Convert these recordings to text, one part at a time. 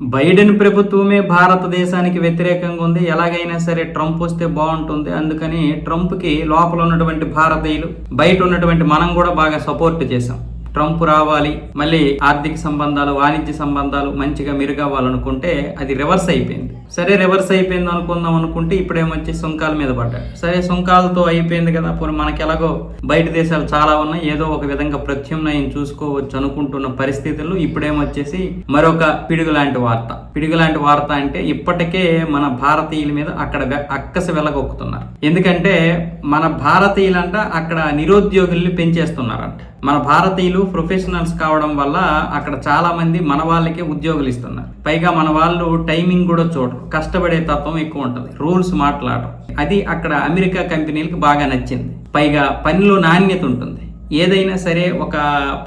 Biden ప్రభుత్వమే భారతదేశానికి వ్యతిరేకంగా ఉంది. ఎలాగైనా సరే ట్రంప్ వస్తే బాగుంటుంది. అందుకని ట్రంప్కి లోపల ఉన్నటువంటి భారతీయులు బయట ఉన్నటువంటి మనం కూడా బాగా సపోర్ట్ చేశాం. ట్రంప్ రావాలి మళ్ళీ ఆర్థిక సంబంధాలు వాణిజ్య సంబంధాలు మంచిగా మెరుగవ్వాలనుకుంటే అది రివర్స్ అయిపోయింది. సరే రివర్స్ అయిపోయింది అనుకుందాం అనుకుంటే ఇప్పుడేమొచ్చి సుంకాల మీద పడ్డాడు. సరే సుంకాలతో అయిపోయింది కదా పోనీ మనకి ఎలాగో బయట దేశాలు చాలా ఉన్నాయి ఏదో ఒక విధంగా ప్రత్యామ్నాయం చూసుకోవచ్చు అనుకుంటున్న పరిస్థితుల్లో ఇప్పుడేమొచ్చేసి మరొక పిడుగు లాంటి వార్త. పిడుగు లాంటి వార్త అంటే ఇప్పటికే మన భారతీయుల మీద అక్కడ వె- అక్కసి వెళ్ళగొక్కుతున్నారు ఎందుకంటే మన భారతీయులంట అక్కడ నిరుద్యోగుల్ని పెంచేస్తున్నారంట. మన భారతీయులు ప్రొఫెషనల్స్ కావడం వల్ల అక్కడ చాలా మంది మన వాళ్ళకే ఉద్యోగులు ఇస్తున్నారు. పైగా మన వాళ్ళు టైమింగ్ కూడా చూడరు కష్టపడే తత్వం ఎక్కువ ఉంటుంది. రూల్స్ మాట్లాడరు అది అక్కడ అమెరికా కంపెనీలకు బాగా నచ్చింది. పైగా పనిలో నాణ్యత ఉంటుంది. ఏదైనా సరే ఒక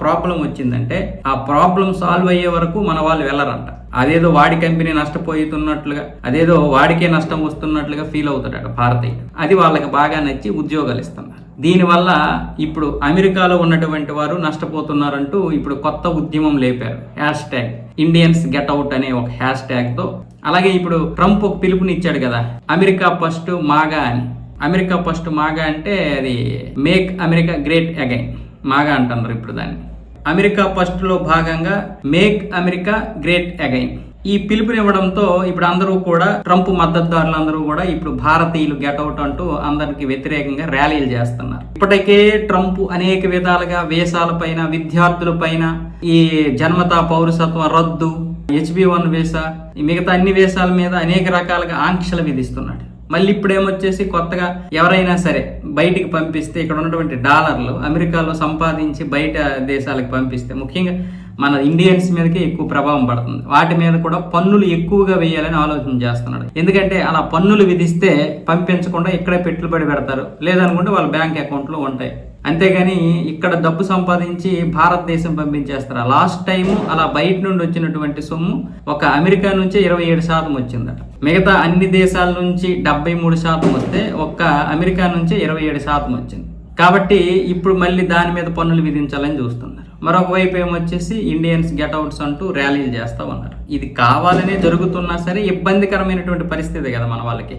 ప్రాబ్లం వచ్చిందంటే ఆ ప్రాబ్లం సాల్వ్ అయ్యే వరకు మన వాళ్ళు వెళ్ళరంట. అదేదో వాడి కంపెనీ నష్టపోతున్నట్లుగా అదేదో వాడికే నష్టం వస్తున్నట్లుగా ఫీల్ అవుతాడట భారతీయ అది వాళ్ళకి బాగా నచ్చి ఉద్యోగాలు ఇస్తున్నారు. దీనివల్ల ఇప్పుడు అమెరికాలో ఉన్నటువంటి వారు నష్టపోతున్నారంటూ ఇప్పుడు కొత్త ఉద్యమం లేపారు. Hash tag Indians get out అనే ఒక హ్యాష్ ట్యాగ్తో అలాగే ఇప్పుడు ట్రంప్ ఒక పిలుపునిచ్చాడు కదా అమెరికా ఫస్ట్ మాగా అని. అమెరికా ఫస్ట్ మాగా అంటే అది మేక్ అమెరికా గ్రేట్ అగైన్. మాగా అంటున్నారు ఇప్పుడు దాన్ని. అమెరికా ఫస్ట్లో భాగంగా మేక్ అమెరికా గ్రేట్ అగైన్. ఈ పిలుపునివ్వడంతో ఇప్పుడు అందరూ కూడా ట్రంప్ మద్దతుదారులందరూ కూడా ఇప్పుడు భారతీయులు గెటౌట్ అంటూ అందరికి వ్యతిరేకంగా ర్యాలీలు చేస్తున్నారు. ఇప్పటికే ట్రంప్ అనేక విధాలుగా వేషాలపైన విద్యార్థులపైన ఈ జన్మతా పౌరసత్వం రద్దు హెచ్బి వన్ వేసా ఈ మిగతా అన్ని వేషాల మీద అనేక రకాలుగా ఆంక్షలు విధిస్తున్నాడు. మళ్ళీ ఇప్పుడు ఏమొచ్చేసి కొత్తగా ఎవరైనా సరే బయటికి పంపిస్తే ఇక్కడ ఉన్నటువంటి డాలర్లు అమెరికాలో సంపాదించి బయట దేశాలకు పంపిస్తే ముఖ్యంగా మన ఇండియన్స్ మీదకి ఎక్కువ ప్రభావం పడుతుంది. వాటి మీద కూడా పన్నులు ఎక్కువగా వేయాలని ఆలోచన చేస్తున్నాడు. ఎందుకంటే అలా పన్నులు విధిస్తే పంపించకుండా ఇక్కడే పెట్టుబడి పెడతారు. లేదనుకుంటే వాళ్ళ బ్యాంక్ అకౌంట్లో ఉంటాయి. అంతేగాని ఇక్కడ డబ్బు సంపాదించి భారతదేశం పంపించేస్తారు. లాస్ట్ టైం అలా బయట నుండి వచ్చినటువంటి సొమ్ము ఒక అమెరికా నుంచి ఇరవై ఏడు శాతం వచ్చిందట. మిగతా అన్ని దేశాల నుంచి డెబ్బై మూడు శాతం వస్తే ఒక్క అమెరికా నుంచి ఇరవై ఏడు శాతం వచ్చింది. కాబట్టి ఇప్పుడు మళ్ళీ దాని మీద పన్నులు విధించాలని చూస్తున్నారు. మరొక వైపు ఏమొచ్చేసి ఇండియన్స్ గెట్అవుట్స్ అంటూ ర్యాలీలు చేస్తూ ఉన్నారు. ఇది కావాలనే జరుగుతున్నా సరే ఇబ్బందికరమైనటువంటి పరిస్థితి కదా మన వాళ్ళకి.